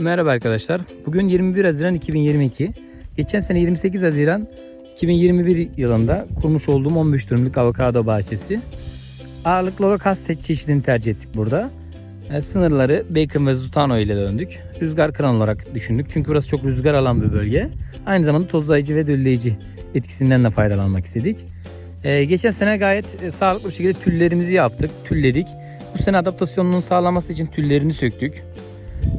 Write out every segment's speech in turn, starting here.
Merhaba arkadaşlar. Bugün 21 Haziran 2022. Geçen sene 28 Haziran 2021 yılında kurmuş olduğum 15 dönümlük avokado bahçesi. Ağırlıklı olarak hasret çeşidini tercih ettik burada. E, sınırları bacon ve zutano ile döndük. Rüzgar kıran olarak düşündük. Çünkü burası çok rüzgar alan bir bölge. Aynı zamanda tozlayıcı ve dölleyici etkisinden de faydalanmak istedik. E, geçen sene gayet e, sağlıklı bir şekilde tüllerimizi yaptık, tülledik. Bu sene adaptasyonunun sağlanması için tüllerini söktük.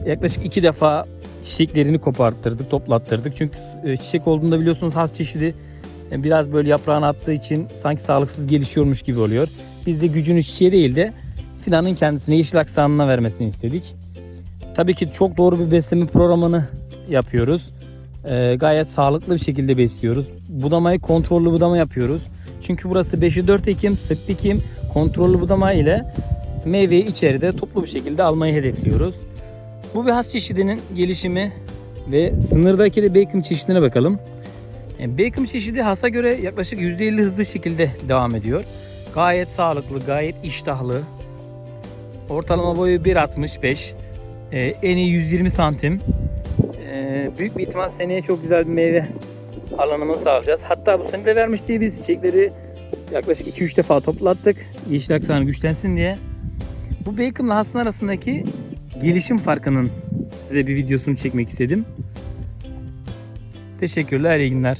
Yaklaşık iki defa çiçeklerini koparttırdık, toplattırdık. Çünkü e, çiçek olduğunda biliyorsunuz has çeşidi e, biraz böyle yaprağını attığı için sanki sağlıksız gelişiyormuş gibi oluyor. Biz de gücünü çiçeğe değil de fidanın kendisine yeşil aksanına vermesini istedik. Tabii ki çok doğru bir besleme programını yapıyoruz. E, gayet sağlıklı bir şekilde besliyoruz. Budamayı kontrollü budama yapıyoruz. Çünkü burası 5'i 4 ekim, sık dikim, kontrollü budama ile meyveyi içeride toplu bir şekilde almayı hedefliyoruz. Bu bir has çeşidinin gelişimi ve sınırdaki de bacon çeşidine bakalım. Yani bacon çeşidi hasa göre yaklaşık %50 hızlı şekilde devam ediyor. Gayet sağlıklı, gayet iştahlı. Ortalama boyu 1.65. Ee, en iyi 120 santim. Ee, büyük bir ihtimal seneye çok güzel bir meyve alanımızı sağlayacağız. Hatta bu sene de vermiş biz çiçekleri yaklaşık 2-3 defa toplattık. Yeşil aksanı güçlensin diye. Bu bacon'la hasın arasındaki gelişim farkının size bir videosunu çekmek istedim. Teşekkürler, iyi günler.